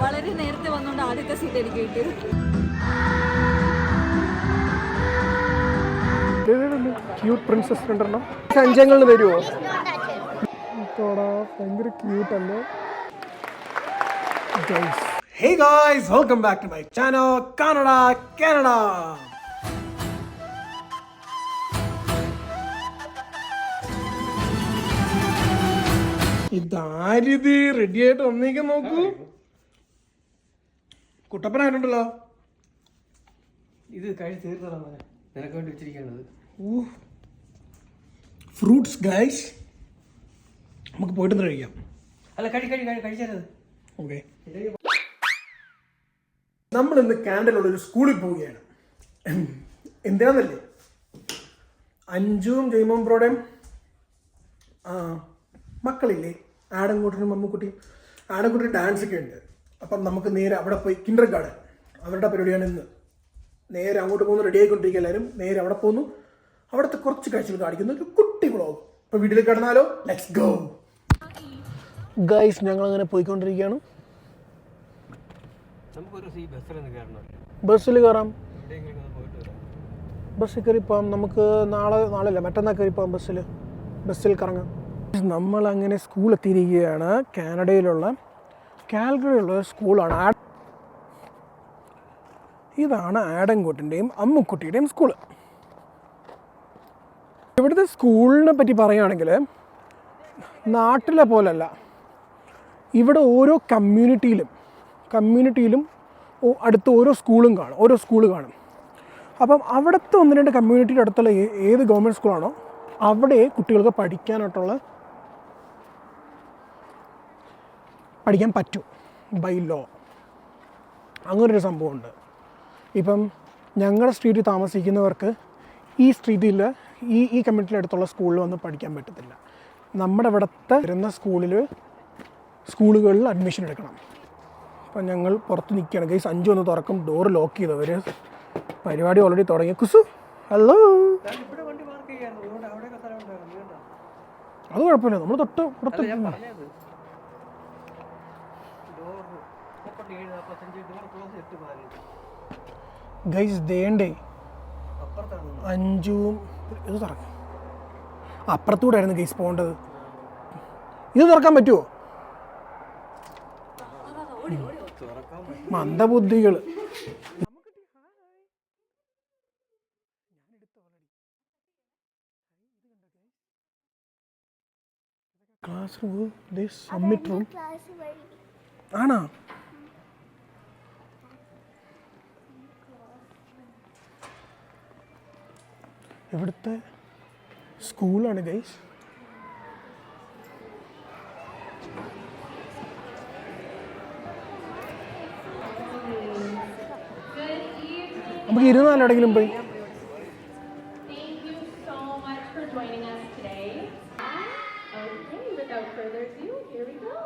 വളരെ നേരത്തെ വന്നുകൊണ്ട് ആദ്യത്തെ സീറ്റ് എനിക്ക് കിട്ടിയത് ക്യൂട്ട് പ്രിൻസസ് രണ്ടെണ്ണം. അഞ്ചങ്ങളിൽ തോടാ ഭയങ്കര ക്യൂട്ട് അല്ലേ? Hey guys welcome back to my channel Canada Canada ഇതാരിത്? Ready ആയിട്ട് വന്നേക്കാൻ നോക്കൂ. കുട്ടപ്പനായിട്ടുണ്ടല്ലോ. ഇത് കഴിച്ച് തീർത്തടാ മോനെ. നിനക്ക് വേണ്ടി വെച്ചിരിക്കേണ്ടത് ഫ്രൂട്ട്സ് ഗൈസ്. നമുക്ക് പോയിട്ട് കഴിക്കാം. അല്ല കഴി കഴി കഴി കഴിച്ചത് ഓക്കെ. നമ്മൾ ഇന്ന് കാനഡയിലുള്ള ഒരു സ്കൂളിൽ പോവുകയാണ്. എന്തിനാന്നല്ലേ അഞ്ചും ജയ്മോം പ്രോടേം മക്കളില്ലേ? ആടൻകുട്ടനും മമ്മുക്കുട്ടിയും. ആടൻകുട്ടി ഡാൻസ് ഒക്കെ ഉണ്ട്. അപ്പം നമുക്ക് നേരെ അവിടെ പോയി കിൻഡർ ഗാർഡൻ അവരുടെ പരിപാടിയാണ് ഇന്ന്. നേരെ അങ്ങോട്ട് പോകുന്നു റെഡി ആയിക്കൊണ്ടിരിക്കുക എല്ലാവരും. നേരെ അവിടെ പോകുന്നു അവിടുത്തെ കുറച്ച് കാഴ്ചകൾ കാണിക്കുന്നു. ഒരു കുട്ടി വ്ളോഗ് ഇപ്പൊ വീട്ടിൽ കിടന്നാലോ? ലെറ്റ്സ് ഗോ ഗൈസ് ഞങ്ങൾ അങ്ങനെ പോയിക്കൊണ്ടിരിക്കുകയാണ് ബസ്സിൽ കയറാം. ബസ്സിൽ കയറി പോകാം നമുക്ക് നാളെ നാളെ അല്ല മറ്റന്നാൾ കയറി പോകാം ബസ്സിൽ ബസ്സിൽ കറങ്ങാം. നമ്മൾ അങ്ങനെ സ്കൂൾ എത്തിയിരിക്കുകയാണ് കാനഡയിലുള്ള കാൽഗറിയുള്ള ഒരു സ്കൂളാണ്. ഇതാണ് ആഡൻകുട്ടിന്റെയും അമ്മുക്കുട്ടിയുടെയും സ്കൂൾ. ഇവിടുത്തെ സ്കൂളിനെ പറ്റി പറയുകയാണെങ്കിൽ നാട്ടിലെ പോലല്ല. ഇവിടെ ഓരോ കമ്മ്യൂണിറ്റിയിലും കമ്മ്യൂണിറ്റിയിലും അടുത്ത് ഓരോ സ്കൂളും കാണും ഓരോ സ്കൂൾ കാണും. അപ്പം അവിടുത്തെ ഒന്ന് രണ്ട് കമ്മ്യൂണിറ്റിയുടെ അടുത്തുള്ള ഏത് ഗവൺമെന്റ് സ്കൂളാണോ അവിടെ കുട്ടികൾക്ക് പഠിക്കാനായിട്ടുള്ള പഠിക്കാൻ പറ്റും ബൈ ലോ അങ്ങനൊരു സംഭവമുണ്ട്. ഇപ്പം ഞങ്ങളുടെ സ്ട്രീറ്റിൽ താമസിക്കുന്നവർക്ക് ഈ സ്ട്രീറ്റിൽ ഈ ഈ കമ്മ്യൂണിറ്റിയുടെ അടുത്തുള്ള സ്കൂളിൽ വന്ന് പഠിക്കാൻ പറ്റത്തില്ല. നമ്മുടെ ഇവിടുത്തെ വരുന്ന സ്കൂളിൽ സ്കൂളുകളിൽ അഡ്മിഷൻ എടുക്കണം. അപ്പം ഞങ്ങൾ പുറത്ത് നിൽക്കുകയാണ് ഗൈസ് അഞ്ചു ഒന്ന് തുറക്കും. ഡോർ ലോക്ക് ചെയ്തവർ പരിപാടി ഓൾറെഡി തുടങ്ങി. കുസു ഹലോ? അത് കുഴപ്പമില്ല. നമ്മൾ തൊട്ട് പുറത്ത് അല്ല ഞാൻ പറഞ്ഞത് ഡോർ മുപ്പത്തി ഏഴ് നാൽപ്പത്തഞ്ച് ഡോർ ക്ലോസ് എട്ട് പതിനഞ്ച് ഗൈസ് ദേണ്ടേ അപ്പുറത്താണ്. അഞ്ചും ഇത് തുറക്കും. അപ്പുറത്തൂടെ ആയിരുന്നു ഗൈസ് പോകേണ്ടത്. ഇത് തുറക്കാൻ പറ്റുമോ മന്ദബുദ്ധികൾ. ക്ലാസ് റൂം സബ്മിറ്റ് റൂം ആണോ? ഇവിടുത്തെ സ്കൂളാണ് ഗൈസ് നമുക്ക് ഇരുന്നാലടെങ്കിലും പോയി. Um, without further ado, here we go.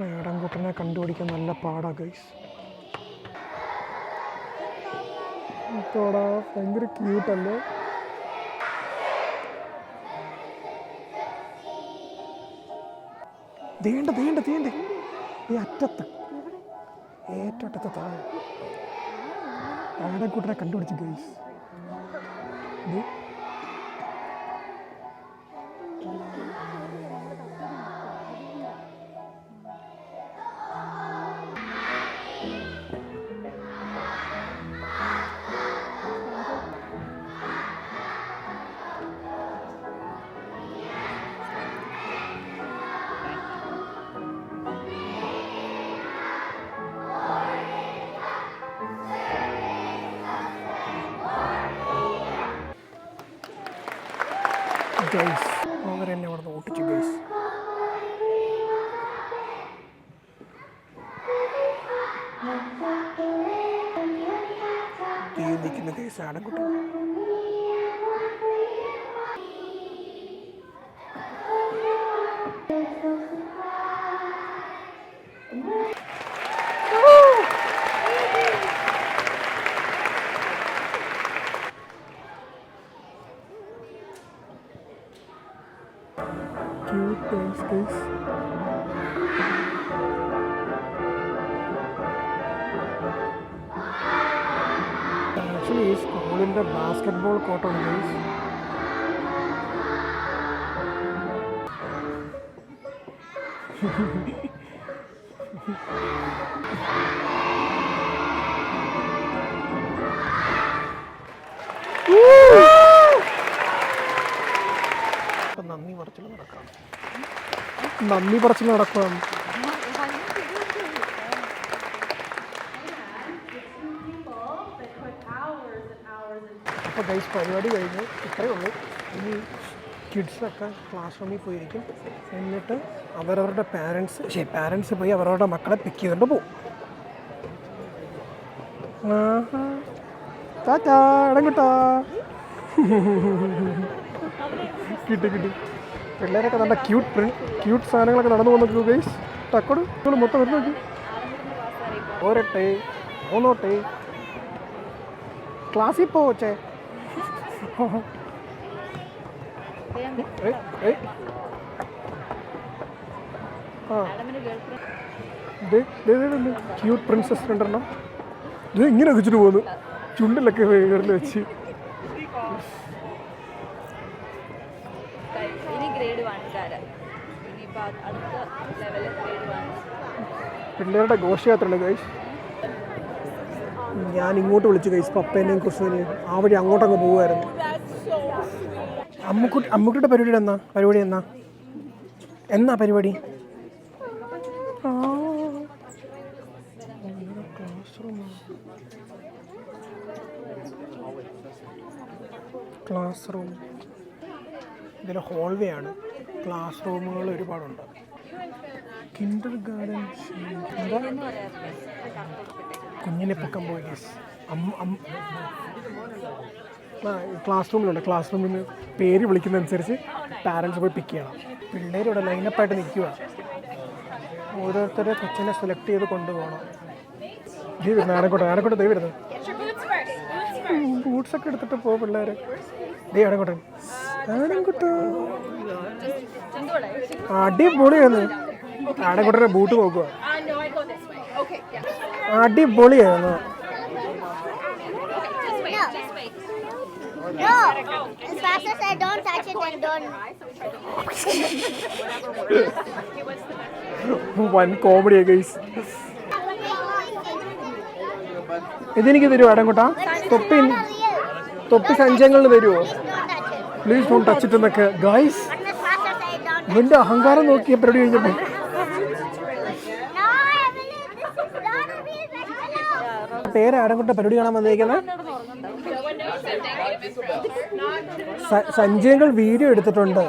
മേടംകുട്ടനെ കണ്ടുപിടിക്കാൻ നല്ല പാടാ ഗൈസ് തോടാ ഭയങ്കര ക്യൂട്ടല്ലേ തീണ്ട തീണ്ട തീണ്ട ഈ അറ്റത്ത് ഏറ്റവും അറ്റത്ത് താഴെ മേടംകുട്ടനെ കണ്ടുപിടിച്ച് ഗൈസ് ഗൈസ് അവരെന്നെ അവിടെ നിന്ന് ഓട്ടിച്ചു ഗൈസ്. തീ നിൽക്കുന്ന കേസ് ആടക്കുട്ടി ആക്ച്വലി ഈ സ്കൂളിന്റെ ബാസ്കറ്റ്ബോൾ കോർട്ടാണ് ഗൈസ് നന്ദി പറച്ചിൽ നടക്കാം. നന്ദി പറച്ചിൽ നടക്കാം. അപ്പോൾ ഗൈസ് പരിപാടി കഴിഞ്ഞ്. ഇത്രയേ ഉള്ളൂ. ഇനി കിഡ്സൊക്കെ ക്ലാസ് റൂമിൽ പോയിരിക്കും. എന്നിട്ട് അവരവരുടെ പാരൻസ് ശരി പാരൻസ് പോയി അവരവരുടെ മക്കളെ പിക്ക് ചെയ്തുകൊണ്ട് പോകും ആഹാ. ടാറ്റാ ഇടം കിട്ടാ കിട്ടി. പിള്ളേരൊക്കെ നല്ല ക്യൂട്ട് പ്രിന്റ് ക്യൂട്ട് സാധനങ്ങളൊക്കെ നടന്നു പോകുന്നു ഗൈസ് ടക്കോട് മൊത്തം വരുന്നു നോക്കി. ഓരട്ടെ മൂന്നോട്ടെ. ക്ലാസ്സിൽ ആ. ക്യൂട്ട് പ്രിൻസസ് രണ്ടെണ്ണം. ഇത് ഇങ്ങനെ വെച്ചിട്ട് പോകുന്നു ചുണ്ടിലൊക്കെ വേറിൽ വെച്ച്. പിള്ളേരുടെ ഘോഷയാത്രയുണ്ട് ഗൈസ് ഞാൻ ഇങ്ങോട്ട് വിളിച്ചു ഗൈസ് പപ്പേനെയും കുസുവിനെയും ആ വഴി അങ്ങോട്ടങ്ങ് പോവുമായിരുന്നു അമ്മുക്കുട്ടി അമ്മുക്കുട്ടിയുടെ പരിപാടി എന്നാ? പരിപാടി എന്നാ? എന്നാ പരിപാടി. ക്ലാസ് റൂം ഇതിൽ ഹോൾവേ ആണ്. ക്ലാസ് റൂമുകൾ ഒരുപാടുണ്ട്. കിൻഡർ ഗാർഡൻ കുഞ്ഞിനെ പൊക്കം പോയി ക്ലാസ് റൂമിലുണ്ട് ക്ലാസ് റൂമിൽ നിന്ന് പേര് വിളിക്കുന്നതനുസരിച്ച് പാരൻസ് പോയി പിക്ക് ചെയ്യണം. പിള്ളേരിവിടെ ലൈനപ്പായിട്ട് നിൽക്കുക ഓരോരുത്തരെ കൊച്ചിനെ സെലക്ട് ചെയ്ത് കൊണ്ടുപോകണം. ദൈവം വരുന്നത് ആനക്കോട്ടെ ആനക്കോട്ടെ ദൈവം വരുന്നത് ബൂട്ട്സൊക്കെ എടുത്തിട്ട് പോ പിള്ളേർ ദൈവം ആനക്കോട്ടെ ആനക്കുട്ടോ. അടിപൊളിയാണ്. ആനക്കുട്ടന്റെ ബൂട്ട് നോക്കുക Uh, no, I go this way. Okay, yeah. അടിപൊളിയായിരുന്നു No. As fast as I don't touch it and don't. വൻ കോമഡിയാ ഗൈസ് ഇതെനിക്ക് തരുമോ അടങ്ങോട്ടാ തൊപ്പി തൊപ്പി സഞ്ചയങ്ങളിൽ തരുമോ. പ്ലീസ് ഡോൺ ടച്ച് ഇറ്റ് എന്നൊക്കെ ഗൈസ് നിന്റെ അഹങ്കാരം നോക്കിയ പരിപാടി കഴിഞ്ഞപ്പോൾ പേര് അടങ്ങോട്ട പരിപാടി കാണാൻ വന്നിരിക്കുന്നത്? സഞ്ജയങ്ങൾ വീഡിയോ എടുത്തിട്ടുണ്ട്.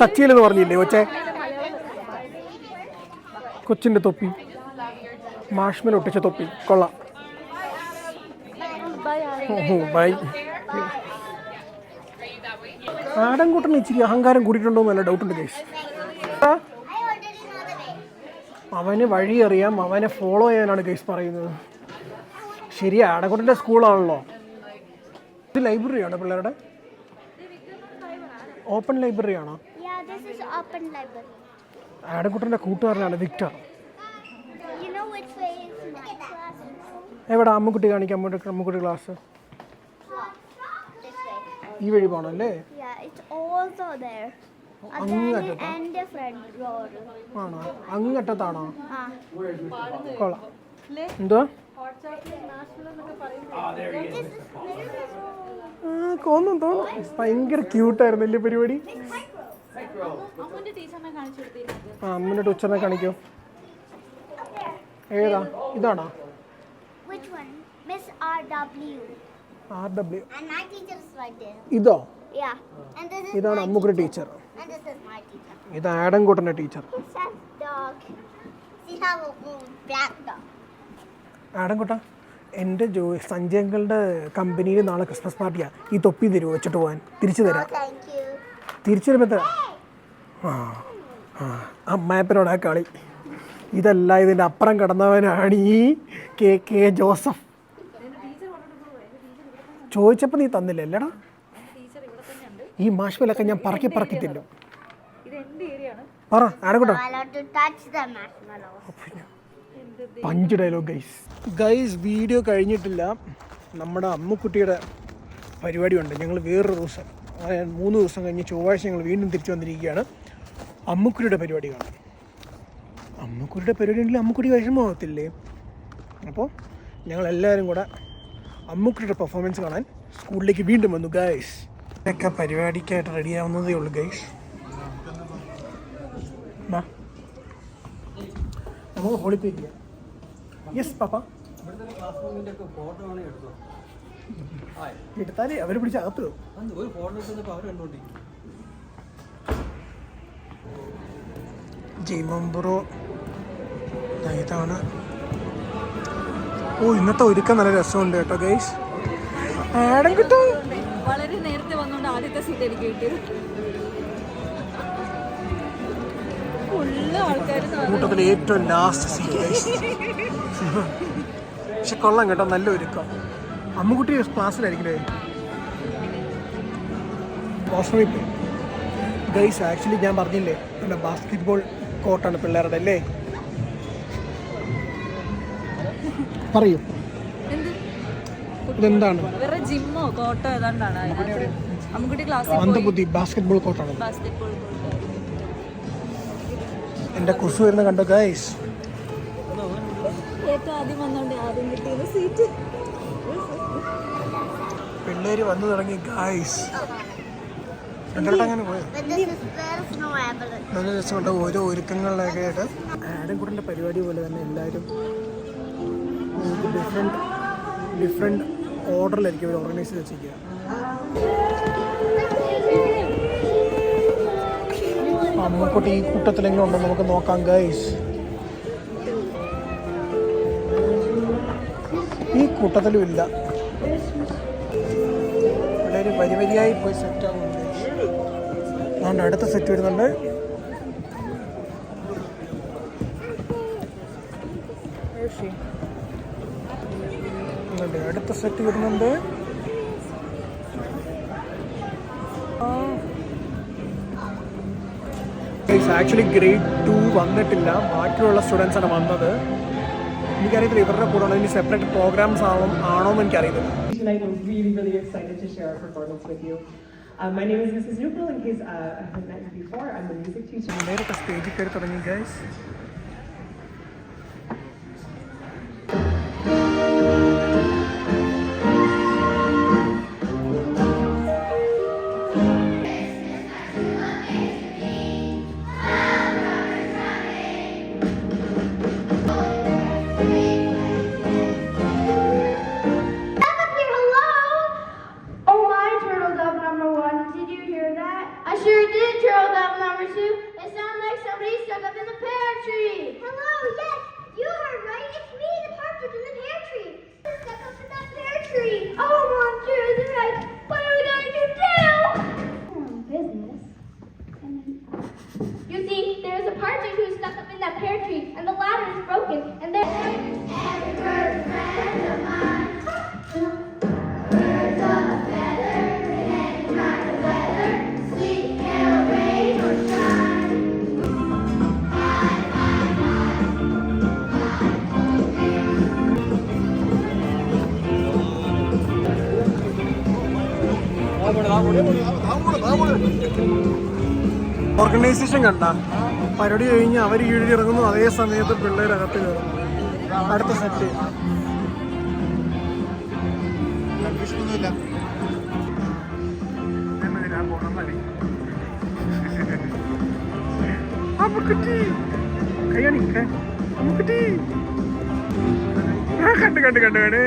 ടച്ച് ചെയ്യലെന്ന് പറഞ്ഞില്ലേ കൊച്ചെ? കൊച്ചിന്റെ തൊപ്പി. മാഷ്മൽ ഒട്ടിച്ച തൊപ്പി. കൊള്ളാം. ബൈ. ഇച്ചിരി അഹങ്കാരം കൂടിയിട്ടുണ്ടോ എന്നല്ല ഡൗട്ടുണ്ട് കേസ് അവന് വഴി അറിയാം അവനെ ഫോളോ ചെയ്യാനാണ് കേസ് പറയുന്നത്. ശരിയാ ആടൻകുട്ടന്റെ സ്കൂളാണല്ലോ. ഇത് ലൈബ്രറിയാണോ പിള്ളേരുടെ? ഓപ്പൺ ലൈബ്രറി ആണോ. ആടൻകുട്ടന്റെ കൂട്ടുകാരനാണ് വിക്ടർ. എവിടെ അമ്മുക്കുട്ടി കാണിക്കാം അമ്മക്കുട്ടി അമ്മുക്കുട്ടി ക്ലാസ്. ഈ വഴി പോകണല്ലേ Yeah, അങ്ങറ്റത്താ? ആണോ? അങ്ങറ്റത്താണോ. കൊള്ളാം. എന്തോ? തോന്നും തോന്നും. ഭയങ്കര ക്യൂട്ടായിരുന്നു ഈ പരിപാടി? ആ അമ്മൂന്റെ ടീച്ചറിനെ കാണിക്കോ. ഏതാ? ഇതാണോ? ആർ ഡബ്ല്യു ഇതോ? Is ഇതാണ് അമ്മുക്കുടി അമ്മുക്കുട്ടി ടീച്ചർ. ഇത് ആഡൻകുട്ടന്റെ ടീച്ചർ. ആടൻകൂട്ട ആഡൻകുട്ട എന്റെ ജോ സഞ്ജയങ്ങളുടെ കമ്പനിയിൽ നാളെ ക്രിസ്മസ് പാർട്ടിയാണ് ഈ തൊപ്പി തരുമോ വെച്ചിട്ട് പോകാൻ തിരിച്ചു തരാം. Oh, തിരിച്ചു വരുമ്പോൾ തരാം ആ ആ അമ്മായപ്പനോടാ കളി. ഇതല്ല ഇതിന്റെ അപ്പുറം കടന്നവനാണ് ഈ കെ കെ ജോസഫ്. ചോദിച്ചപ്പോൾ നീ തന്നില്ല അല്ലേടാ ടീച്ചർ ഇവിടെ തന്നെ ഉണ്ട് ഈ മാഷ്മലൊക്കെ ഞാൻ പറക്കി പറക്കി തിന്നും. പറ ആരക്കൂട്ടോ punch dialogue guys guys video കഴിഞ്ഞിട്ടില്ല. നമ്മുടെ അമ്മുക്കുട്ടിയുടെ പരിപാടിയുണ്ട്. ഞങ്ങൾ വേറൊരു ദിവസം അതായത് മൂന്ന് ദിവസം കഴിഞ്ഞ് ചൊവ്വാഴ്ച ഞങ്ങൾ വീണ്ടും തിരിച്ചു വന്നിരിക്കുകയാണ്. അമ്മുക്കുട്ടിയുടെ പരിപാടി കാണാം. അമ്മുക്കുട്ടിയുടെ പരിപാടി ഉണ്ടെങ്കിൽ അമ്മുക്കുട്ടി വിഷമമാകത്തില്ലേ അപ്പോൾ ഞങ്ങളെല്ലാവരും കൂടെ അമ്മുക്കുട്ടിയുടെ പെർഫോമൻസ് കാണാൻ സ്കൂളിലേക്ക് വീണ്ടും വന്നു ഗൈസ് ഇതൊക്കെ പരിപാടിക്കായിട്ട് റെഡിയാവുന്നതേ ഉള്ളൂ ഗൈസ് നമുക്ക് ഹോളിപ്പേ ചെയ്യാം യെസ് പാപ്പ. എടുത്താലേ അവർ പിടിച്ച് അകത്ത് ജയ്മംബുറോ ഇതാണ് ഓ ഇന്നത്തെ ഒരുക്കം നല്ല രസമുണ്ട് കേട്ടോ ഗൈസ് ആടം കിട്ടും വളരെ നേരത്തെ വന്നുകൊണ്ട് ആദ്യത്തെ സീറ്റ് എനിക്ക് കിട്ടിയത്. ഏറ്റവും ലാസ്റ്റ് സീറ്റ് പക്ഷെ കൊള്ളാം കേട്ടോ നല്ല ഒരുക്കം. അമ്മുക്കുട്ടി ഗൈസ് ആക്ച്വലി ഞാൻ പറഞ്ഞില്ലേ നമ്മുടെ ബാസ്കറ്റ് ബോൾ കോർട്ടാണ് പിള്ളേരുടെ അല്ലേ? പറയൂ. ഇതെന്താണ്? വേറെ ജിമ്മോ കോട്ടോ ഏതാണ്ടാണ്? അതിനകത്ത് അമ്മുക്കുട്ടി അന്തബുദ്ധി ബാസ്കറ്റ്ബോൾ കോർട്ടാണ് ബാസ്കറ്റ് എന്റെ കുസു വരുന്ന കണ്ടോ ഗൈസ് ഏറ്റവും ആദ്യം വന്നോണ്ട് ആദ്യം കിട്ടിയത് സീറ്റ് പിള്ളേര് വന്നു തുടങ്ങി ഗൈസ് രണ്ടോട്ട് അങ്ങനെ പോയോ. നല്ല രസമുണ്ട്. ഓരോ ഒരുക്കങ്ങളിലൊക്കെ ആയിട്ട്. ആഡംകുട്ടന്റെ പരിപാടി പോലെ തന്നെ എല്ലാവരും. ഡിഫറെന്റ് ഡിഫറെന്റ് ഓർഡറിലായിരിക്കും അവർ ഓർഗനൈസ് ചെയ്ത് വെച്ചിരിക്കുക. അമ്മക്കുട്ടി ഈ കൂട്ടത്തിലെങ്കിലും ഉണ്ടോ? നമുക്ക് നോക്കാം ഗൈസ് ഈ കൂട്ടത്തിലും ഇല്ല. പിള്ളേർ വരി വരിയായി പോയി സെറ്റ് ആകുന്നുണ്ട് അതുകൊണ്ട് അടുത്ത സെറ്റ് വരുന്നുണ്ട്. അടുത്ത സെറ്റ് വരുന്നുണ്ട്. ആക്ച്വലി ഗ്രേഡ് ടു വന്നിട്ടില്ല. ബാക്കിയുള്ള സ്റ്റുഡൻസ് ആണ് വന്നത്. എനിക്കറിയത്തില്ല ഇവരുടെ കൂടെ ഉള്ള ഇനി സെപ്പറേറ്റ് പ്രോഗ്രാംസ് ആവും ആണോ എന്ന് എനിക്കറിയത്തില്ല. നേരത്തെ സ്റ്റേജിൽ കയറി തുടങ്ങി excited ഓർഗനൈസേഷൻ കണ്ട? പരിപാടി കഴിഞ്ഞ് അവർ കീഴിൽ ഇറങ്ങുന്നു അതേ സമയത്ത് പിള്ളേരകത്ത് കയറുന്നു. അടുത്ത സെറ്റ് കണ്ട് കണ്ട് കണ്ട് കണ്ട്.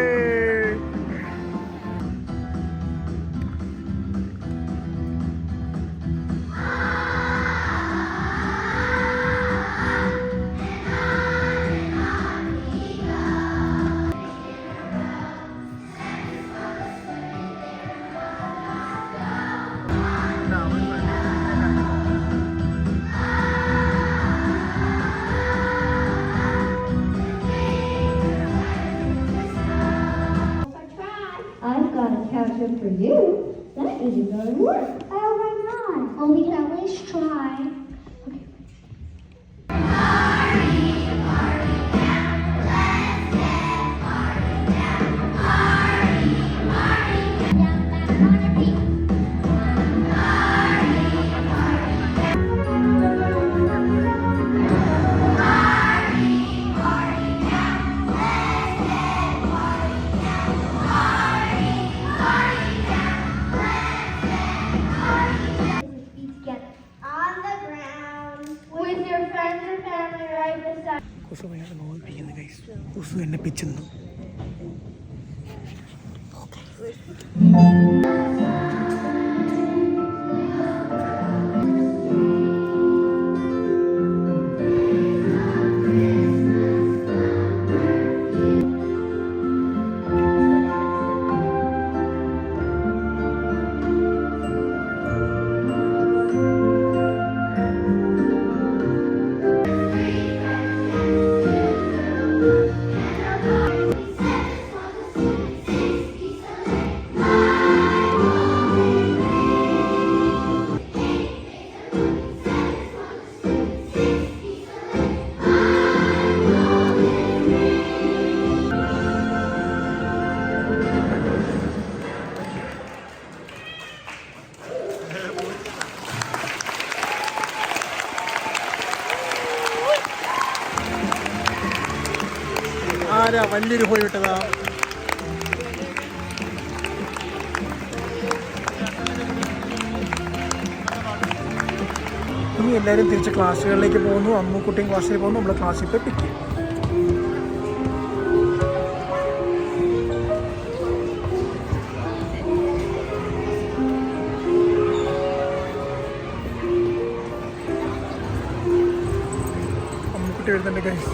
good for you. That is a good work. Oh my god. Well, we can at least try. വലിയൊരു പോയി വിട്ടതാ. ഇനി എല്ലാവരും തിരിച്ച് ക്ലാസ്സുകളിലേക്ക് പോകുന്നു. അമ്മുക്കുട്ടിയും ക്ലാസ്സിൽ പോകുന്നു. നമ്മൾ ക്ലാസ്സിൽ പോയി പിക്ക് ചെയ്യും. അമ്മുക്കുട്ടി വരുന്നുണ്ട് ഗൈസ്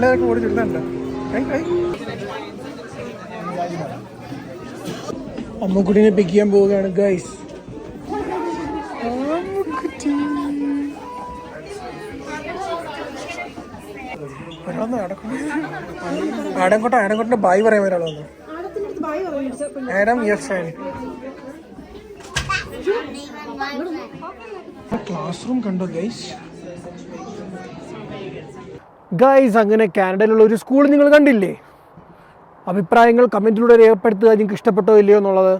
പിള്ളേരൊക്കെ ഓടി ചുരുന്നുണ്ട് അമ്മുക്കുട്ടീനെ പിക്ക് ചെയ്യാൻ പോവുകയാണ് ഗൈസ് ഒരാളൊന്ന് ആടങ്കോട്ട ആടങ്കോട്ടിന്റെ ബായ് പറയാൻ Adam yes fan class room കണ്ടോ ഗൈസ് ഗൈസ് അങ്ങനെ കാനഡയിലുള്ള ഒരു സ്കൂൾ നിങ്ങൾ കണ്ടില്ലേ? അഭിപ്രായങ്ങൾ കമന്റിലൂടെ രേഖപ്പെടുത്തുക. നിങ്ങൾക്ക് ഇഷ്ടപ്പെട്ടോ ഇല്ലയോ എന്നുള്ളത്.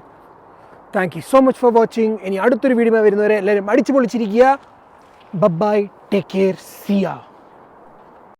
Thank you so much for watching ഇനി അടുത്തൊരു വീഡിയോ വരുന്നവരെ എല്ലാവരും അടിച്ചു പൊളിച്ചിരിക്കുക bye take care see ya